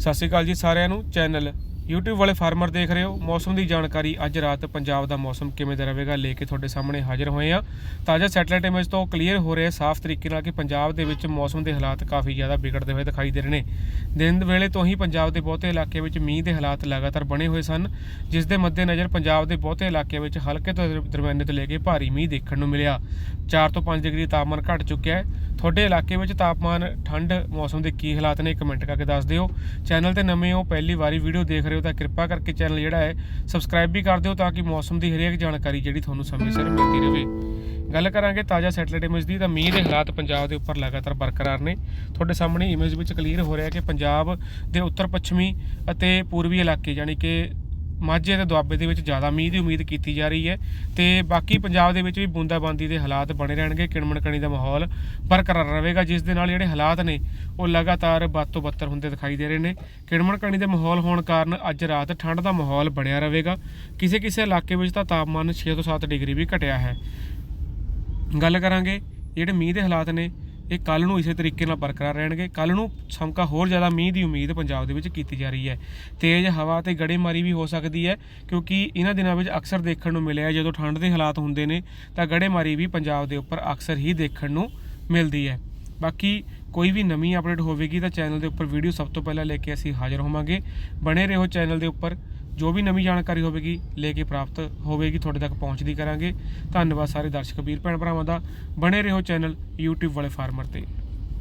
ਸਤਿ ਸ਼੍ਰੀ ਅਕਾਲ ਜੀ ਸਾਰਿਆਂ ਨੂੰ। ਚੈਨਲ YouTube ਵਾਲੇ ਫਾਰਮਰ ਦੇਖ ਰਹੇ ਹੋ। ਮੌਸਮ ਦੀ ਜਾਣਕਾਰੀ ਅੱਜ ਰਾਤ ਪੰਜਾਬ ਦਾ ਮੌਸਮ ਕਿਵੇਂ ਦਾ ਰਹੇਗਾ ਲੈ ਕੇ ਤੁਹਾਡੇ ਸਾਹਮਣੇ ਹਾਜ਼ਰ ਹੋਏ ਆ ਤਾਜ਼ਾ ਸੈਟਲਾਈਟ ਇਮੇਜ ਤੋਂ ਕਲੀਅਰ ਹੋ ਰਿਹਾ ਸਾਫ਼ ਤਰੀਕੇ ਨਾਲ ਕਿ ਪੰਜਾਬ ਦੇ ਵਿੱਚ ਮੌਸਮ ਦੇ ਹਾਲਾਤ ਕਾਫੀ ਜ਼ਿਆਦਾ ਵਿਗੜਦੇ ਹੋਏ ਦਿਖਾਈ ਦੇ ਰਹੇ ਨੇ। ਦਿਨ ਵੇਲੇ ਤੋਂ ਹੀ ਪੰਜਾਬ ਦੇ ਬਹੁਤੇ ਇਲਾਕੇ ਵਿੱਚ ਮੀਂਹ ਦੇ ਹਾਲਾਤ ਲਗਾਤਾਰ ਬਣੇ ਹੋਏ ਸਨ, ਜਿਸ ਦੇ ਮੱਦੇਨਜ਼ਰ ਪੰਜਾਬ ਦੇ ਬਹੁਤੇ ਇਲਾਕਿਆਂ ਵਿੱਚ ਹਲਕੇ ਤੋਂ ਦਰਮਿਆਨੇ ਤੋਂ ਲੈ ਕੇ ਭਾਰੀ ਮੀਂਹ ਦੇਖਣ ਨੂੰ ਮਿਲਿਆ। 4 ਤੋਂ 5 ਡਿਗਰੀ ਤਾਪਮਾਨ ਘਟ ਚੁੱਕਿਆ ਹੈ। ਤੁਹਾਡੇ ਇਲਾਕੇ ਵਿੱਚ ਤਾਪਮਾਨ, ਠੰਡ, ਮੌਸਮ ਦੇ ਕੀ ਹਾਲਾਤ ਨੇ ਕਮੈਂਟ ਕਰਕੇ ਦੱਸ ਦਿਓ। ਚੈਨਲ ਤੇ ਨਵੇਂ ਹੋ, ਪਹਿਲੀ ਵਾਰੀ ਵੀਡੀਓ ਦੇਖ ਰਹੇ ਹੋ ਤਾਂ ਕਿਰਪਾ ਕਰਕੇ ਚੈਨਲ ਜਿਹੜਾ ਹੈ ਸਬਸਕ੍ਰਾਈਬ ਵੀ ਕਰ ਦਿਓ ਤਾਂ ਕਿ ਮੌਸਮ ਦੀ ਹਰੇਕ ਜਾਣਕਾਰੀ ਜਿਹੜੀ ਤੁਹਾਨੂੰ ਸਮੇਂ ਸਿਰ ਮਿਲਦੀ ਰਹੇ। ਗੱਲ ਕਰਾਂਗੇ ਤਾਜ਼ਾ ਸੈਟਲਾਈਟ ਇਮੇਜ ਦੀ ਤਾਂ ਮੀਂਹ ਦੇ ਹਾਲਾਤ ਪੰਜਾਬ ਦੇ ਉੱਪਰ ਲਗਾਤਾਰ ਬਰਕਰਾਰ ਨੇ। ਤੁਹਾਡੇ ਸਾਹਮਣੇ ਇਮੇਜ ਵਿੱਚ ਕਲੀਅਰ ਹੋ ਰਿਹਾ ਕਿ ਪੰਜਾਬ ਦੇ ਉੱਤਰ ਪੱਛਮੀ ਅਤੇ ਪੂਰਬੀ ਇਲਾਕੇ ਯਾਨੀ ਕਿ ਮਾਝੇ ਅਤੇ ਦੁਆਬੇ ਦੇ ਵਿੱਚ ਜ਼ਿਆਦਾ ਮੀਂਹ ਦੀ ਉਮੀਦ ਕੀਤੀ ਜਾ ਰਹੀ ਹੈ ਤੇ ਬਾਕੀ ਪੰਜਾਬ ਦੇ ਵਿੱਚ ਵੀ ਬੂੰਦਾਬਾਂਦੀ ਦੇ ਹਾਲਾਤ ਬਣੇ ਰਹਿਣਗੇ ਕਿਣਮਣ ਕਣੀ ਦਾ ਮਾਹੌਲ ਬਰਕਰਾਰ ਰਹੇਗਾ, ਜਿਸ ਦੇ ਨਾਲ ਜਿਹੜੇ ਹਾਲਾਤ ਨੇ, ਉਹ ਲਗਾਤਾਰ ਵੱਧ ਤੋਂ ਬੱਤਰ ਹੁੰਦੇ ਦਿਖਾਈ ਦੇ ਰਹੇ ਨੇ। ਕਿਣਮਣ ਕਣੀ ਦੇ ਮਾਹੌਲ ਹੋਣ ਕਾਰਨ ਅੱਜ ਰਾਤ ਠੰਡ ਦਾ ਮਾਹੌਲ ਬਣਿਆ ਰਹੇਗਾ। ਕਿਸੇ ਕਿਸੇ ਇਲਾਕੇ ਵਿੱਚ ਤਾਂ ਤਾਪਮਾਨ 6 ਤੋਂ 7 ਡਿਗਰੀ ਵੀ ਘਟਿਆ ਹੈ। ਗੱਲ ਕਰਾਂਗੇ, ਜਿਹੜੇ ਮੀਂਹ ਦੇ ਹਾਲਾਤ ਨੇ ਇਹ ਕੱਲ ਨੂੰ ਇਸੇ ਤਰੀਕੇ ਨਾਲ ਬਰਕਰਾਰ ਰਹਿਣਗੇ। ਕੱਲ ਨੂੰ ਸਮਕਾ ਹੋਰ ਜ਼ਿਆਦਾ ਮੀਂਹ ਦੀ ਉਮੀਦ ਪੰਜਾਬ ਦੇ ਵਿੱਚ ਕੀਤੀ ਜਾ ਰਹੀ ਹੈ। ਤੇਜ਼ ਹਵਾ ਤੇ ਗੜੇਮਾਰੀ ਵੀ ਹੋ ਸਕਦੀ ਹੈ, ਕਿਉਂਕਿ ਇਹਨਾਂ ਦਿਨਾਂ ਵਿੱਚ ਅਕਸਰ ਦੇਖਣ ਨੂੰ ਮਿਲਿਆ ਜਦੋਂ ਠੰਡ ਦੇ ਹਾਲਾਤ ਹੁੰਦੇ ਨੇ, ਤਾਂ ਗੜੇਮਾਰੀ ਵੀ ਪੰਜਾਬ ਦੇ ਉੱਪਰ ਅਕਸਰ ਹੀ ਦੇਖਣ ਨੂੰ ਮਿਲਦੀ ਹੈ। ਬਾਕੀ ਕੋਈ ਵੀ ਨਵੀਂ ਅਪਡੇਟ ਹੋਵੇਗੀ ਤਾਂ ਚੈਨਲ ਦੇ ਉੱਪਰ ਵੀਡੀਓ ਸਭ ਤੋਂ ਪਹਿਲਾਂ ਲੈ ਕੇ ਅਸੀਂ ਹਾਜ਼ਰ ਹੋਵਾਂਗੇ। ਬਣੇ ਰਹੋ ਚੈਨਲ ਦੇ ਉੱਪਰ। ਜੋ ਵੀ ਨਵੀਂ ਜਾਣਕਾਰੀ ਹੋਵੇਗੀ, ਲੈ ਕੇ ਪ੍ਰਾਪਤ ਹੋਵੇਗੀ, ਤੁਹਾਡੇ ਤੱਕ ਪਹੁੰਚਦੀ ਕਰਾਂਗੇ। ਧੰਨਵਾਦ ਸਾਰੇ ਦਰਸ਼ਕ ਵੀਰ, ਭੈਣ ਭਰਾਵਾਂ ਦਾ। ਬਣੇ ਰਹੋ ਚੈਨਲ YouTube ਵਾਲੇ ਫਾਰਮਰ ਤੇ।